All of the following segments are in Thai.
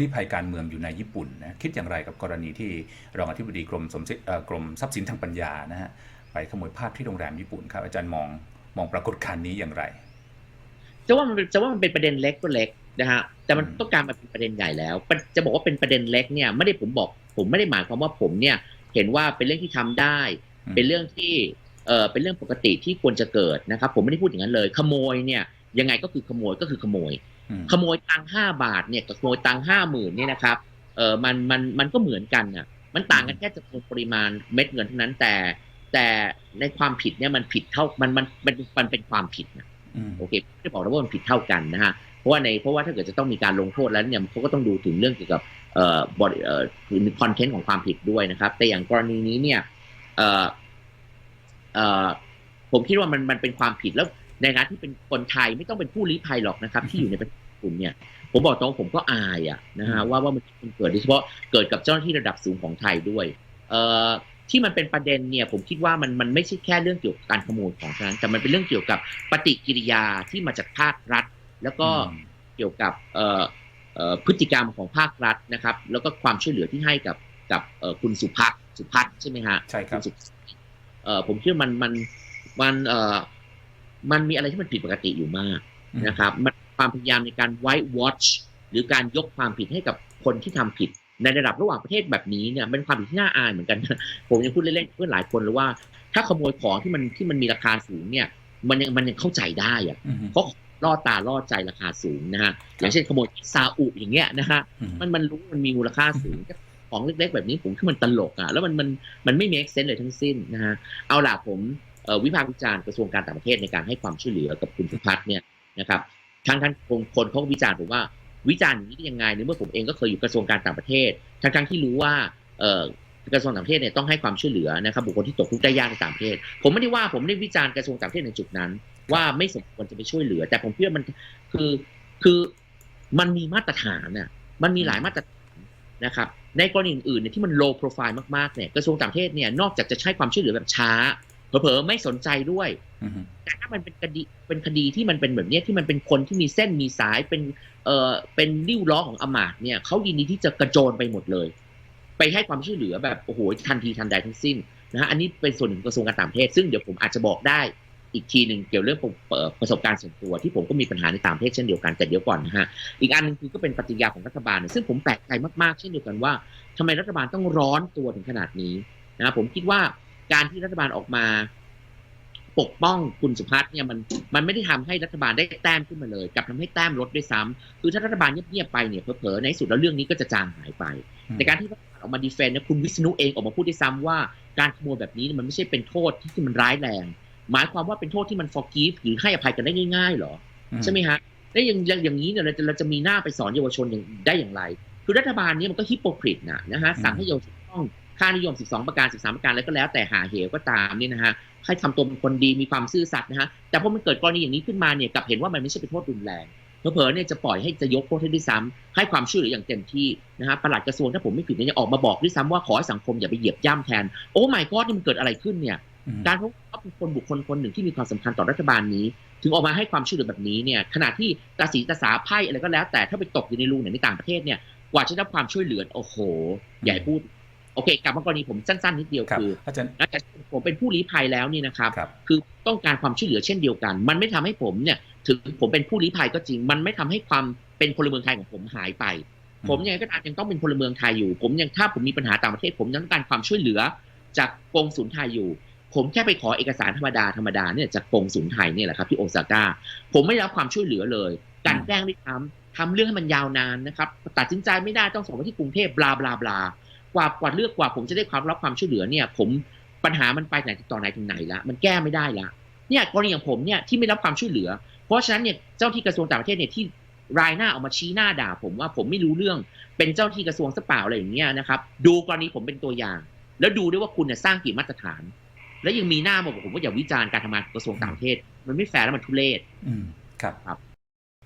ลี้ภัยการเมืองอยู่ในญี่ปุ่นนะคิดอย่างไรกับกรณีที่รองอธิบดีกรมสมศิเอ่อกรมทรัพย์สินทางปัญญานะฮะไปขโมยภาพที่โรงแรมญี่ปุ่นครับอาจารย์มองมองปรากฏการณ์นี้อย่างไร จะว่ามันเป็นจะว่ามันเป็นประเด็นเล็กก็เล็กนะฮะแต่มันอืมต้องการมาเป็นประเด็นใหญ่แล้วมันจะบอกว่าเป็นประเด็นเล็กเนี่ยไม่ได้ผมบอก ผมไม่ได้หมายความว่าผมเนี่ยเห็นว่าเป็นเรื่องที่ทำได้อืมเป็นเรื่องที่เออเป็นเรื่องปกติที่ควรจะเกิดนะครับ ผมไม่ได้พูดอย่างนั้นเลย ขโมยเนี่ยยังไงก็คือขโมยก็คือขโมยอืม ขโมยตังค์ห้าบาทเนี่ยกับขโมยตังค์ห้าหมื่นเนี่ยนะครับเออมันมันมันก็เหมือนกันน่ะ มันต่างกันแค่จำนวนปริมาณเม็ดเงินเท่านั้นแต่ แต่ในความผิดเนี่ยมันผิดเท่ามันมันมันมันเป็นความผิดนะอืมโอเคไม่ได้บอกนะว่ามันผิดเท่ากันนะฮะเพราะว่าในเพราะว่าถ้าเกิดจะต้องมีการลงโทษแล้วเนี่ยเขาก็ต้องดูถึงเรื่องเกี่ยวกับเอ่อบริเอ่อคือมีคอนเทนต์ของความผิดด้วยนะครับ แต่อย่างกรณีนี้เนี่ยเอ่อเอ่อผมคิดว่ามันมันเป็นความผิดแล้ว ในฐานะที่เป็นคนไทยไม่ต้องเป็นผู้ลี้ภัยหรอกนะครับ ที่อยู่ในประเทศญี่ปุ่นเนี่ย ผมบอกตรงผมก็อายอะนะฮะว่าว่ามันมันเกิดโดยเฉพาะเกิดกับเจ้าหน้าที่ระดับสูงของไทยด้วย เอ่อที่มันเป็นประเด็นเนี่ยผมคิดว่ามันมันไม่ใช่แค่เรื่องเกี่ยวกับการขโมยของเท่านั้นแต่มันเป็นเรื่องเกี่ยวกับปฏิกิริยาที่มาจากภาครัฐ แล้วก็อืมเกี่ยวกับเอ่อเอ่อพฤติกรรมของภาครัฐนะครับ แล้วก็ความช่วยเหลือที่ให้กับกับเอ่อคุณสุภักสุพัฒน์ใช่ไหมฮะใช่ครับณสุเอ่อผมคิดว่ามันมันมันเอ่อ มันมีอะไรที่มันผิดปกติอยู่มากอืมนะครับมันความพยายามในการ white watch หรือการยกความผิดให้กับคนที่ทำผิด ในระดับระหว่างประเทศแบบนี้เนี่ยเป็นความผิดที่น่าอายเหมือนกัน ผมยังพูดเล่นๆเพื่อนหลายคนเลยว่า ถ้าขโมยของที่มันที่มันมีราคาสูงเนี่ย มันยังมันยังเข้าใจได้อะอืมเพราะล่อตาล่อใจราคาสูงนะฮะอย่างเช่นขโมยซาอุอย่างเงี้ยนะฮะอืมมันมันรู้มันมีมูลค่าสูงของเล็กๆแบบนี้ผมคิดมันตลกอะแล้วมันมันมันไม่ make sense เลยทั้งสิ้นนะฮะเอาล่ะผมเอ่อ วิพากษ์วิจารณ์กระทรวงการต่างประเทศในการให้ความช่วยเหลือกับคุณสุพัฒน์เนี่ยนะครับทั้งทั้งคนคนเขาวิจารณ์ผมว่าวิจารณ์อย่างนี้ได้ยังไงในเมื่อผมเองก็เคยอยู่กระทรวงการต่างประเทศ ทั้งทั้งที่รู้ว่ากระทรวงต่างประเทศเนี่ยต้องให้ความช่วยเหลือนะครับบุคคลที่ตกทุกข์ได้ยากในต่างประเทศ ผมไม่ได้ว่าผมไม่ได้วิจารณ์กระทรวงต่างประเทศในจุดนั้น ว่าไม่สมควรจะไปช่วยเหลือ แต่ผมคิดว่ามันคือคือมันมีมาตรฐานน่ะมันมีหลายมาตรฐานนะครับในกรณีอื่นๆเนี่ยที่มัน low profile มากๆเนี่ยกระทรวงต่างประเทศเนี่ยนอกจากจะใช้ความช่วยเหลือแบบช้า เผลอๆไม่สนใจด้วยอืมแต่ถ้ามันเป็นคดีเป็นคดีที่มันเป็นแบบเนี้ยที่มันเป็นคนที่มีเส้นมีสายเป็นเอ่อเป็นริ้วล้อของอำมาตย์เนี่ยเขายินดีที่จะกระโจนไปหมดเลย ไปให้ความช่วยเหลือแบบโอ้โหทันทีทันใดทั้งสิ้นนะฮะอันนี้เป็นส่วนหนึ่งของกระทรวงการต่างประเทศซึ่งเดี๋ยวผมอาจจะบอกได้อีกทีหนึ่งเกี่ยวเรื่องผมเอ่อประสบการณ์ส่วนตัวที่ผมก็มีปัญหาในต่างประเทศเช่นเดียวกันแต่เดี๋ยวก่อนนะฮะอีกอันหนึงคือก็เป็นปฏิกิริยาของรัฐบาลเนี่ยซึ่งผมแปลกใจมากๆ เช่นเดียวกันว่าทำไมรัฐบาลต้องร้อนตัวถึงขนาดนี้นะผมคิดว่า การที่รัฐบาลออกมา ปกป้องคุณสุพัฒน์เนี่ยมันมันไม่ได้ทำให้รัฐบาลได้แต้มขึ้นมาเลยกลับทำให้แต้มลดด้วยซ้ำคือถ้ารัฐบาลเงียบๆไปเนี่ยเผลอๆในที่สุดแล้วเรื่องนี้ก็จะจางหายไปอืมในการที่รัฐบาลออกมาดีเฟนต์เนี่ยคุณวิษณุเองออกมาพูดด้วยซ้ำว่าการขโมยแบบนี้เนี่ยมันไม่ใช่เป็นโทษที่มันร้ายแรง หมายความว่าเป็นโทษที่มัน forgive หรือให้อภัยกันได้ง่ายๆเหรอใช่ไหมฮะแล้วอย่างอย่างอย่างนี้เนี่ยเราจะเราจะมีหน้าไปสอนเยาวชนอย่างได้อย่างไร คือรัฐบาลเนี้มันก็ฮิปโปคริตนะนะฮะสั่งให้เยาวชนต้อง ค่านิยม 12 ประการ 13 ประการแล้วก็แล้วแต่หาเหวก็ตามเนี่ยนะฮะให้ทำตัวเป็นคนดีมีความซื่อสัตย์นะฮะแต่พอมันเกิดกรณีอย่างนี้ขึ้นมาเนี่ยกลับเห็นว่ามันไม่ใช่เป็นโทษรุนแรงเผลอๆเนี่ยจะปล่อยให้จะยกโทษให้ด้วยซ้ำให้ความช่วยเหลืออย่างเต็มที่นะฮะปลัดกระทรวงถ้าผมไม่ผิดเนี่ยยังออกมาบอกด้วยซ้ำว่าขอให้สังคมอย่าไปเหยียบย่ำแทน โอ้ my god นี่มันเกิดอะไรขึ้นเนี่ยอืมการที่เขาเป็นคนบุคคลคนหนึ่งที่มีความสำคัญต่อรัฐบาลนี้ ถึงออกมาให้ความช่วยเหลือแบบนี้เนี่ยขณะที่ตาสีตาสาไพ่อะไรก็แล้ว แต่ถ้าไปตกอยู่ในรูไหนในต่างประเทศเนี่ยกว่าจะได้รับความช่วยเหลือโอ้โหอย่าให้พูด โอเคกลับมากรณีผมสั้นๆนิดเดียวครับคืออาจารย์นอกจากผมเป็นผู้ลี้ภัยแล้วเนี่ยนะครับครับคือต้องการความช่วยเหลือเช่นเดียวกัน มันไม่ทำให้ผมเนี่ยถึงผมเป็นผู้ลี้ภัยก็จริง มันไม่ทำให้ความเป็นพลเมืองไทยของผมหายไปอืมผมยังไงก็ตามยังต้องเป็นพลเมืองไทยอยู่ ผมยังถ้าผมมีปัญหาต่างประเทศ ผมยังต้องการความช่วยเหลือ จากกงสุลไทยอยู่ ผมแค่ไปขอเอกสารธรรมดาธรรมดาเนี่ยจากกงสุลไทยเนี่ยแหละครับที่โอซาก้าผมไม่ได้รับความช่วยเหลือเลยกลันแกล้งด้วยซ้ำทำเรื่องให้มันยาวนานนะครับตัดสินใจไม่ได้ต้องส่งไปที่กรุงเทพบลาบลาบลา กว่ากว่าเลือกกว่าผมจะได้ความรับความช่วยเหลือเนี่ย ผมปัญหามันไปไหนต่อไหนถึงไหนละมันแก้ไม่ได้ละเนี่ยกรณีอย่างผมเนี่ยที่ไม่รับความช่วยเหลือ เพราะฉะนั้นเนี่ยเจ้าที่กระทรวงต่างประเทศเนี่ยที่รายหน้าออกมาชี้หน้าด่า ผมว่าผมไม่รู้เรื่องเป็นเจ้าที่กระทรวงสเปล่าอะไรอย่างเงี้ยนะครับดูกรณีผมเป็นตัวอย่าง แล้วดูด้วยว่าคุณเนี่ยสร้างกี่มาตรฐาน แล้วยังมีหน้ามาบอกผมว่าอย่าวิจารณ์การทำงานของกระทรวงต่างประเทศ มันไม่แฟร์แล้วมันทุเรศอืมครับครับ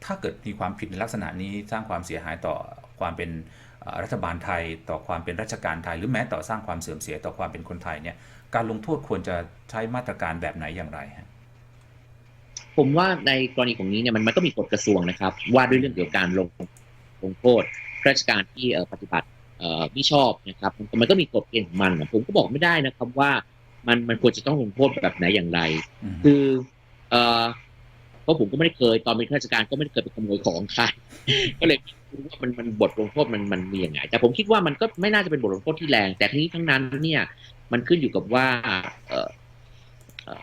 ถ้าเกิดมีความผิดในลักษณะนี้สร้างความเสียหายต่อความเป็นเอ่อ รัฐบาลไทยต่อความเป็นราชการไทย หรือแม้ต่อสร้างความเสื่อมเสียต่อความเป็นคนไทยเนี่ยการลงโทษควรจะใช้มาตรการแบบไหนอย่างไรฮะผมว่าในกรณีของนี้เนี่ยมันมันก็มีกฎกระทรวงนะครับ ว่าด้วยเรื่องเกี่ยวกับการลงลงโทษข้าราชการที่เอ่อปฏิบัติเอ่อไม่ชอบนะครับมันมันก็มีกฎเกณฑ์ของมันนะผมก็บอกไม่ได้นะครับว่ามันมันควรจะต้องลงโทษแบบไหนอย่างไรอืมคือ เอ่อเพราะผมก็ไม่ได้เคยตอนเป็นข้าราชการก็ไม่ได้เคยไปขโมยของใครก็เลยไม่รู้ว่ามันมันบทลงโทษมันมันมีอย่างไงแต่ผมคิดว่ามันก็ไม่น่าจะเป็นบทลงโทษที่แรง แต่ทั้งนี้ทั้งนั้นเนี่ย มันขึ้นอยู่กับว่าเอ่อเอ่อ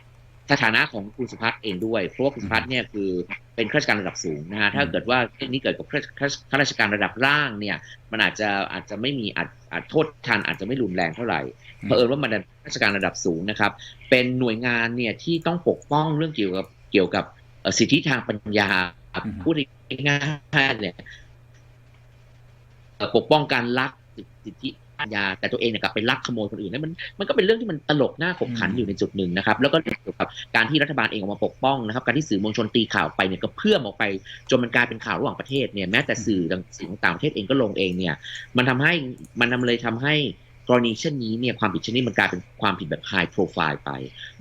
สถานะของคุณสุพัฒน์เองด้วย เพราะว่าคุณสุพัฒน์เนี่ยคือเป็นข้าราชการระดับสูงนะฮะถ้าเกิดว่าเรื่องนี้เกิดกับข้าข้าข้าราชการระดับล่างเนี่ย มันอาจจะอาจจะไม่มีอาจอาจโทษทันอาจจะไม่รุนแรงเท่าไหร่อืมเพราะเอิญว่ามันเป็นราชการระดับสูงนะครับ เป็นหน่วยงานเนี่ยที่ต้องปกป้องเรื่องเกี่ยวกับเกี่ยวกับเอ่อ สิทธิทางปัญญาอืมพูดง่ายๆเนี่ยเอ่อปกป้องการลักสิทธิปัญญา แต่ตัวเองเนี่ยกลับไปลักขโมยคนอื่นนั่นมันมันก็เป็นเรื่องที่มันตลกหน้าขบขันอยู่ในจุดหนึ่งนะครับ แล้วก็เกี่ยวกับการที่รัฐบาลเองออกมาปกป้องนะครับ การที่สื่อมวลชนตีข่าวไปเนี่ยก็เพื่อมออกไป จนมันกลายเป็นข่าวระหว่างประเทศเนี่ยแม้แต่สื่อสื่อต่างประเทศเองก็ลงเองเนี่ย มันทำให้มันทำเลยทำให้ กรณีเช่นนี้เนี่ยความผิดเช่นนี้มันกลายเป็นความผิดแบบ high profile ไป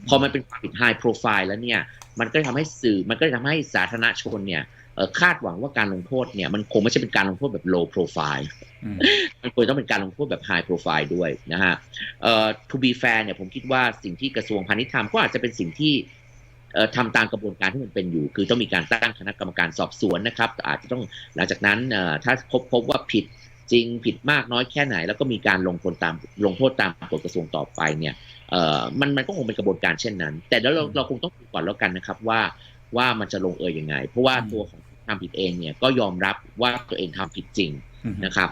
พอมันเป็นความผิด high profile แล้วเนี่ยมันก็ทำให้สื่อมันก็ทำให้สาธารณชนเนี่ยเอ่อคาดหวังว่าการลงโทษเนี่ยมันคงไม่ใช่เป็นการลงโทษแบบ low profile อืมมันควรต้องเป็นการลงโทษแบบ high profile ด้วยนะฮะเอ่อ to be fair เนี่ยผมคิดว่าสิ่งที่กระทรวงพาณิชย์ทำก็อาจจะเป็นสิ่งที่เอ่อทำตามกระบวนการที่มันเป็นอยู่ คือต้องมีการตั้งคณะกรรมการสอบสวนนะครับ อาจจะต้องหลังจากนั้นเอ่อถ้าพบพบว่าผิด จริงผิดมากน้อยแค่ไหน แล้วก็มีการลงโทษตามลงโทษตามกฎกระทรวงต่อไปเนี่ยเอ่อมันมันก็คงเป็นกระบวนการเช่นนั้น แต่แล้วเราอืมเราคงต้องดูก่อนแล้วกันนะครับว่าว่ามันจะลงเอยยังไง เพราะว่าอืมตัวของทำผิดเองเนี่ยก็ยอมรับว่าตัวเองทำผิดจริงอืมนะครับ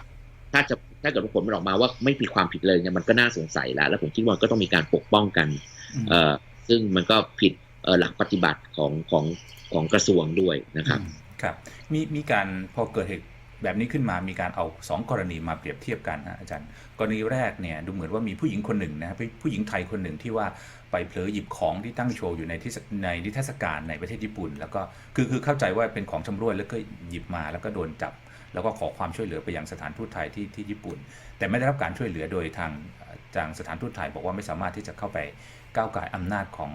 ถ้าจะถ้าเกิดว่าผลมันออกมาว่าไม่มีความผิดเลยเนี่ยมันก็น่าสงสัยแล้ว แล้วผมคิดว่าก็ต้องมีการปกป้องกันอืมเอ่อซึ่งมันก็ผิดเอ่อหลักปฏิบัติของของของกระทรวงด้วยนะครับอืมครับ มีมีการพอเกิดเหตุ แบบนี้ขึ้นมามีการเอาสองกรณีมาเปรียบเทียบกันนะอาจารย์ กรณีแรกเนี่ยดูเหมือนว่ามีผู้หญิงคนหนึ่งนะผู้หญิงไทยคนหนึ่งที่ว่าไปเผลอหยิบของที่ตั้งโชว์อยู่ในที่ในนิทรรศการในประเทศญี่ปุ่น แล้วก็คือคือเข้าใจว่าเป็นของชำร่วยแล้วก็หยิบมาแล้วก็โดนจับ แล้วก็ขอความช่วยเหลือไปยังสถานทูตไทยที่ที่ญี่ปุ่น แต่ไม่ได้รับการช่วยเหลือโดยทางทางสถานทูตไทยบอกว่าไม่สามารถที่จะเข้าไปก้าวไก่ายอำนาจของ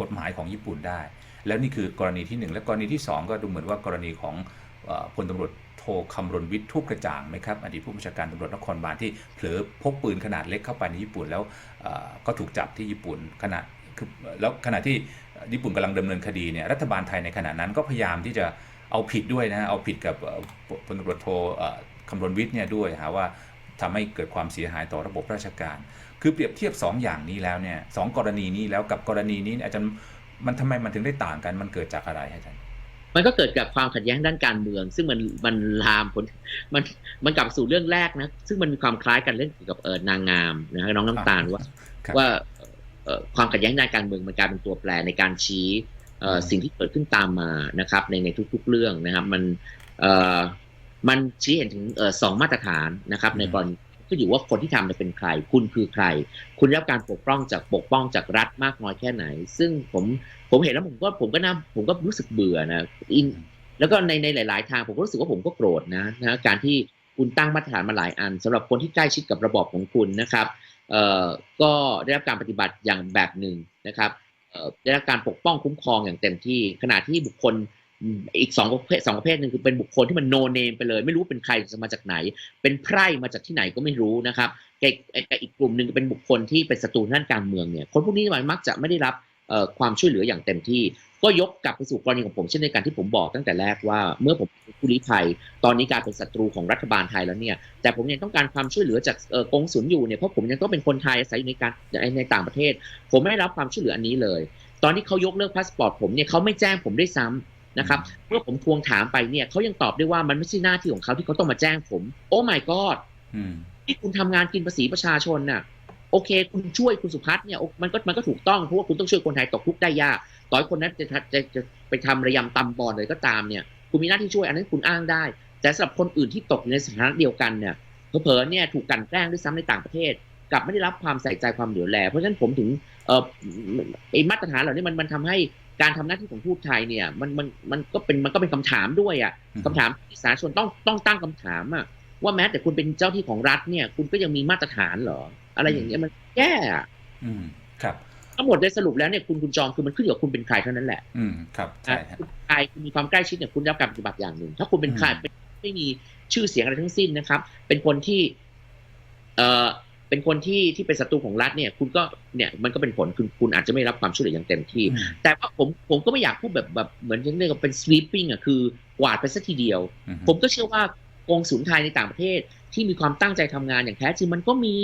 กฎหมายของญี่ปุ่นได้ แล้วนี่คือกรณีที่หนึ่งและกรณีที่สองก็ดูเหมือนว่ากรณีของพลตำรวจ โทคำรณวิทย์ทูปกระจ่างไหมครับอดีตผู้บัญชาการตำรวจนครบาลที่เผลอพกปืนขนาดเล็กเข้าไปในญี่ปุ่นแล้วก็ถูกจับที่ญี่ปุ่นขณะคือแล้วขณะที่ญี่ปุ่นกำลังดำเนินคดีเนี่ยรัฐบาลไทยในขณะนั้นก็พยายามที่จะเอาผิดด้วยนะฮะเอาผิดกับพลตำรวจโทคำรณวิทย์เนี่ยด้วยหาว่าทำให้เกิดความเสียหายต่อระบบราชการ คือเปรียบเทียบสองอย่างนี้แล้วเนี่ยสองกรณีนี้แล้วกับกรณีนี้อาจารย์มันทำไมมันถึงได้ต่างกันมันเกิดจากอะไรอาจารย์ มันก็เกิดกับความขัดแย้งด้านการเมือง ซึ่งมันมันลามผลมันมันกลับสู่เรื่องแรกนะ ซึ่งมันมีความคล้ายกันเรื่องเกี่ยวกับเออนางงามนะฮะน้องน้ำตาลว่าครับว่าเอ่อเอ่อความขัดแย้งด้านการเมืองมันกลายเป็นตัวแปรในการชี้เอ่ออืมสิ่งที่เกิดขึ้นตามมานะครับ ในในทุก ๆ เรื่องนะครับ มันเอ่อมันชี้เห็นถึงเอ่อสองมาตรฐานนะครับ ในกรณี ก็อยู่ว่าคนที่ทำเนี่ยเป็นใคร คุณคือใคร คุณรับการปกป้องจากปกป้องจากรัฐมากน้อยแค่ไหน ซึ่งผมผมเห็นแล้วผมก็ผมก็น่าผมก็รู้สึกเบื่อนะอินแล้วก็ในในหลาย ๆ ทางผมก็รู้สึกว่าผมก็โกรธนะนะการที่คุณตั้งมาตรฐานมาหลายอันสำหรับคนที่ใกล้ชิดกับระบอบของคุณนะครับเอ่อก็ได้รับการปฏิบัติอย่างแบบหนึ่งนะครับเอ่อได้รับการปกป้องคุ้มครองอย่างเต็มที่ ขณะที่บุคคล อีกสองประเภทสองประเภทหนึ่งคือเป็นบุคคลที่มันโนเนมไปเลย ไม่รู้เป็นใครจะมาจากไหน เป็นไพร่มาจากที่ไหนก็ไม่รู้นะครับกับกับอีกกลุ่มหนึ่งเป็นบุคคลที่เป็นศัตรูด้านการเมืองเนี่ยคนพวกนี้มันมักจะไม่ได้รับความช่วยเหลืออย่างเต็มที่ ก็ยกกลับไปสู่กรณีของผมเช่นเดียวกันที่ผมบอกตั้งแต่แรกว่าเมื่อผมเป็นผู้ลี้ภัย ตอนนี้กลายเป็นศัตรูของรัฐบาลไทยแล้วเนี่ยแต่ผมยังต้องการความช่วยเหลือจากเอ่อกงสุลอยู่เนี่ยเพราะผมยังต้องเป็นคนไทยอาศัยอยู่ในการในต่างประเทศ ผมไม่ได้รับความช่วยเหลืออันนี้เลย ตอนที่เขายกเลิกพาสปอร์ตผมเนี่ยเขาไม่แจ้งผมด้วยซ้ำ นะครับเมื่อผมทวงถามไปเนี่ยเขายังตอบได้ว่ามันไม่ใช่หน้าที่ของเขาที่เขาต้องมาแจ้งผม โอ้ my god อืมที่คุณทำงานกินภาษีประชาชนน่ะ โอเค คุณช่วยคุณสุพัฒน์เนี่ยโอมันก็มันก็ถูกต้องเพราะว่าคุณต้องช่วยคนไทยตกทุกข์ได้ยากต่อให้คนนั้นจะจะจะจะไปทำระยำตำบอลเลยก็ตามเนี่ย คุณมีหน้าที่ช่วยอันนั้นคุณอ้างได้ แต่สำหรับคนอื่นที่ตกอยู่ในสถานะเดียวกันเนี่ยเผลอๆเนี่ยถูกกลันแกล้งด้วยซ้ำในต่างประเทศกลับไม่ได้รับความใส่ใจความเหลือแลเพราะฉะนั้นผมถึงเอ่อ ไอ้มาตรฐานเหล่านี้มันมันทำให้การทำหน้าที่ของทูตไทยเนี่ย มันมันมันก็เป็นมันก็เป็นคำถามด้วยอะอืมคำถามที่สาธารณชนต้องต้องตั้งคำถามอะว่าแม้แต่คุณเป็นเจ้าที่ของรัฐเนี่ย คุณก็ยังมีมาตรฐานเหรอ อะไรอย่างเงี้ยมันแย่อะอืมครับทั้งหมดโดยสรุปแล้วเนี่ยคุณคุณจอมคือมันขึ้นอยู่กับคุณเป็นใครเท่านั้นแหละ อืมครับใช่ฮะคุณใครคุณมีความใกล้ชิดเนี่ยคุณได้รับการปฏิบัติอย่างหนึ่ง ถ้าคุณเป็นใครอืมเป็นไม่มีชื่อเสียงอะไรทั้งสิ้นนะครับ เป็นคนที่ เอ่อ เป็นคนที่ที่เป็นศัตรูของรัฐเนี่ย คุณก็เนี่ยมันก็เป็นผลคุณคุณอาจจะไม่รับความช่วยเหลืออย่างเต็มที่อืมแต่ว่าผมผมก็ไม่อยากพูดแบบแบบเหมือนที่เรียกว่าเป็น sweeping อะคือกวาดไปสักทีเดียวอืมผมก็เชื่อว่ากองศูนย์ไทยในต่างประเทศที่มีความตั้งใจทำงานอย่างแท้จริงมันก็มี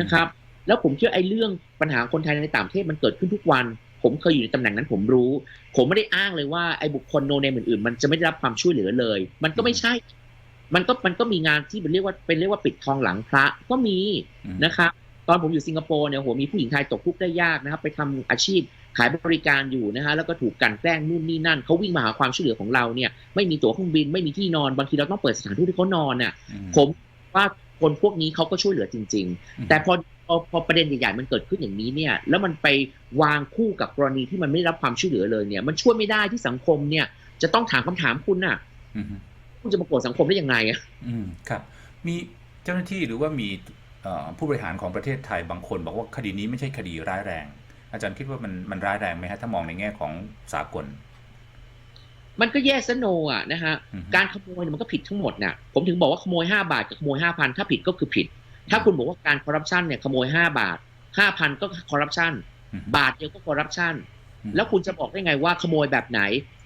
นะครับ แล้วผมเชื่อไอ้เรื่องปัญหาคนไทยในต่างประเทศมันเกิดขึ้นทุกวัน ผมเคยอยู่ในตำแหน่งนั้นผมรู้ ผมไม่ได้อ้างเลยว่าไอ้บุคคลโนเนมอื่นๆ มันจะไม่ได้รับความช่วยเหลือเลย มันก็ไม่ใช่ มันก็มันก็มีงานที่เป็นเรียกว่าเป็นเรียกว่าปิดทองหลังพระก็มีอืมนะครับตอนผมอยู่สิงคโปร์เนี่ยโหมีผู้หญิงไทยตกทุกข์ได้ยากนะครับ ไปทำอาชีพขายบริการอยู่นะฮะแล้วก็ถูกกลันแกล้งนู่นนี่นั่นเขาวิ่งมาหาความช่วยเหลือของเราเนี่ยไม่มีตั๋วเครื่องบินไม่มีที่นอนบางทีเราต้องเปิดสถานทูตที่เขานอนน่ะอืมผมว่าคนพวกนี้เขาก็ช่วยเหลือจริงอืมๆแต่พอพอพอประเด็นใหญ่ๆมันเกิดขึ้นอย่างนี้เนี่ยแล้วมันไปวางคู่กับกรณีที่มันไม่ได้รับความช่วยเหลือเลยเนี่ย มันช่วยไม่ได้ที่สังคมเนี่ย จะต้องถามคำถามคุณน่ะอืม คุณจะมาโกรธสังคมได้ยังไงอะอืมครับ มีเจ้าหน้าที่หรือว่ามีเอ่อผู้บริหารของประเทศไทยบางคนบอกว่าคดีนี้ไม่ใช่คดีร้ายแรง อาจารย์คิดว่ามันมันร้ายแรงไหมฮะถ้ามองในแง่ของสากล มันก็แย่ซะโนอะนะฮะอืมการขโมยเนี่ยมันก็ผิดทั้งหมดน่ะผมถึงบอกว่าขโมย5บาทกับขโมย5,000ถ้าผิดก็คือผิด ถ้าคุณบอกว่าการคอร์รัปชันเนี่ยขโมย5บาท5,000ก็คอร์รัปชันอืมบาทเดียวก็คอร์รัปชันอืมแล้วคุณจะบอกได้ไงว่าขโมยแบบไหน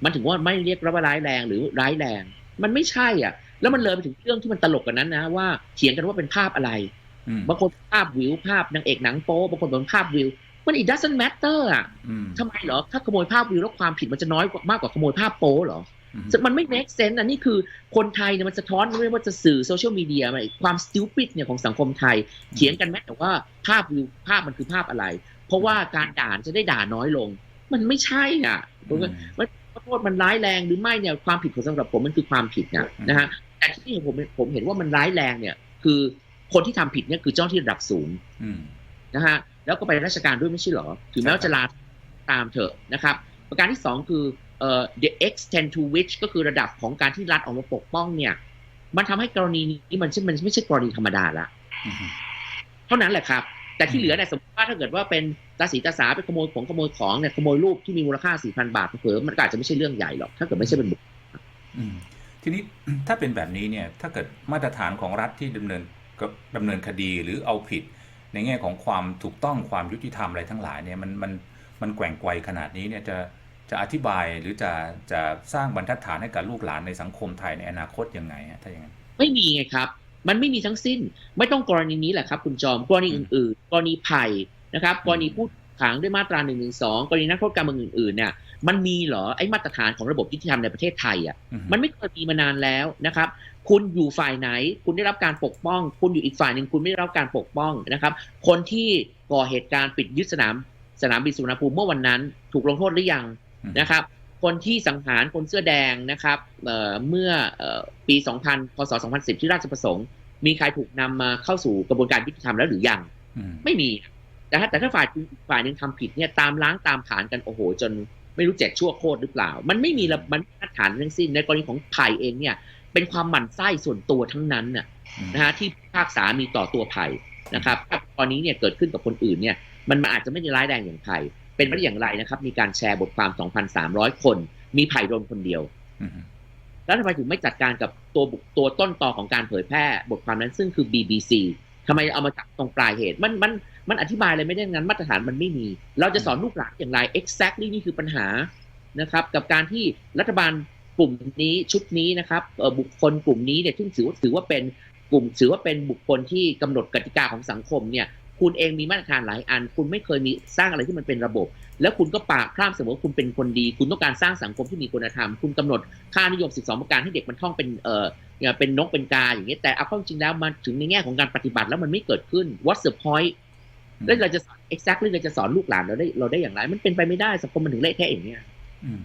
มันถึงว่าไม่เรียกว่าร้ายแรงหรือร้ายแรง มันไม่ใช่อะ แล้วมันเลยไปถึงเรื่องที่มันตลกกันนั้นนะ ว่าเถียงกันว่าเป็นภาพอะไรอืมบางคนภาพวิวภาพนางเอกหนังโป๊บางคนเป็นภาพวิว มัน it doesn't matter อะอืมทำไมเหรอ ถ้าขโมยภาพวิวแล้วความผิดมันจะน้อยกว่ามากกว่าขโมยภาพโป๊เหรออืมมันไม่ make sense อะนี่คือคนไทยเนี่ยมันสะท้อนไม่ว่าจะสื่อโซเชียลมีเดียความ stupid เนี่ยของสังคมไทยเถียงกันแม้แต่ว่าภาพวิวภาพมันคือภาพอะไร เพราะว่าการด่าจะได้ด่าน้อยลง มันไม่ใช่อะผมว่ามัน โทษมันร้ายแรงหรือไม่เนี่ยความผิดของสำหรับผมมันคือความผิดนะอืมนะฮะแต่ที่ผมผมเห็นว่ามันร้ายแรงเนี่ย คือคนที่ทำผิดเนี่ยคือเจ้าหน้าที่ระดับสูงอืมนะฮะแล้วก็ไปราชการด้วยไม่ใช่เหรอถึงแม้ว่าจะลาตามเถอะนะครับ ประการที่สองคือเอ่อ the extent to which ก็คือระดับของการที่รัฐออกมาปกป้องเนี่ย มันทำให้กรณีนี้มันใช่มันไม่ใช่กรณีธรรมดาละอืมเท่านั้นแหละครับ แต่ที่เหลือเนี่ยสมมติว่าถ้าเกิดว่าเป็นตาสีตาสาไปขโมยของขโมยของเนี่ยขโมยรูปที่มีมูลค่า4,000บาทเผลอๆมันก็อาจจะไม่ใช่เรื่องใหญ่หรอกถ้าเกิดไม่ใช่เป็นบุคอืมทีนี้ถ้าเป็นแบบนี้เนี่ยถ้าเกิดมาตรฐานของรัฐที่ดำเนินก็ดำเนินคดีหรือเอาผิด ในแง่ของความถูกต้องความยุติธรรมอะไรทั้งหลายเนี่ยมันมันมันแกว่งไกวขนาดนี้เนี่ยจะจะอธิบายหรือจะจะสร้างบรรทัดฐานให้กับลูกหลานในสังคมไทยในอนาคตยังไงฮะถ้าอย่างนั้นไม่มีไงครับ มันไม่มีทั้งสิ้น ไม่ต้องกรณีนี้แหละครับ คุณจอมกรณีอื่น ๆ กรณีไผ่นะครับ กรณีผู้ขังด้วยมาตรา1นึกรณีนักโทษการเมืองอื่นๆเนี่ยมันมีเหรอไอ้มาตรฐานของระบบยุติธรรมในประเทศไทยอะอืมมันไม่เคยมีมานานแล้วนะครับ คุณอยู่ฝ่ายไหน คุณได้รับการปกป้อง คุณอยู่อีกฝ่ายหนึ่งคุณไม่ได้รับการปกป้องนะครับ คนที่ก่อเหตุการณ์ปิดยึดสนามสนามบินสุวรรณภูมิเมื่อวันนั้น ถูกลงโทษหรือยังอืมนะครับ คนที่สังหารคนเสื้อแดงนะครับเอ่อเมื่อเอ่อปี 2000พศ2010 ที่ราชประสงค์ มีใครถูกนำมาเข้าสู่กระบวนการยุติธรรมแล้วหรือยังอืมไม่มีแต่ถ้าแต่ถ้าฝ่ายฝ่ายหนึ่งทำผิดเนี่ยตามล้างตามผลานกันโอ้โห จนไม่รู้เจ็ดชั่วโคตรหรือเปล่า มันไม่มีระมันมาตรฐานทั้งสิ้นในกรณีของไผ่เองเนี่ย เป็นความหมั่นไส้ส่วนตัวทั้งนั้นน่ะอืมนะฮะที่ภาคษามีต่อตัวไผ่นะครับถ้าตอนนี้เนี่ยเกิดขึ้นกับคนอื่นเนี่ย มันมันอาจจะไม่ได้ร้ายแรงอย่างไผ่เป็นไปได้อย่างไรนะครับ มีการแชร์บทความ 2,300 คน มีไผ่โดนคนเดียว อืมแล้วทำไมถึงไม่จัดการกับตัวบุคตัวต้นตอของการเผยแพร่บทความนั้นซึ่งคือ BBC ทำไมเอามาจับตรงปลายเหตุมันมันมันอธิบายอะไรไม่ได้งั้นมาตรฐานมันไม่มี เราจะสอนลูกหลานอย่างไร exactly นี่คือปัญหานะครับ กับการที่รัฐบาลกลุ่มนี้ชุดนี้นะครับบุคคลกลุ่มนี้เนี่ยซึ่งถือว่าถือว่าเป็นกลุ่มถือว่าเป็นบุคคลที่กำหนดกติกาของสังคมเนี่ย คุณเองมีมาตรฐานหลายอัน คุณไม่เคยมีสร้างอะไรที่มันเป็นระบบ แล้วคุณก็ปากพร่ำเสมอว่าคุณเป็นคนดี คุณต้องการสร้างสังคมที่มีคุณธรรม คุณกำหนดค่านิยม 12 ประการให้เด็กมันท่องเป็นเอ่อเนี่ยเป็นนกเป็นกาอย่างเงี้ยแต่เอาเข้าจริงแล้วมาถึงในแง่ของการปฏิบัติแล้วมันไม่เกิดขึ้น what's the point แล้วเราจะสอน exactly เราจะสอนลูกหลานเราได้เราได้อย่างไร มันเป็นไปไม่ได้สังคมมันถึงเละเทะอย่างเงี้ยอืม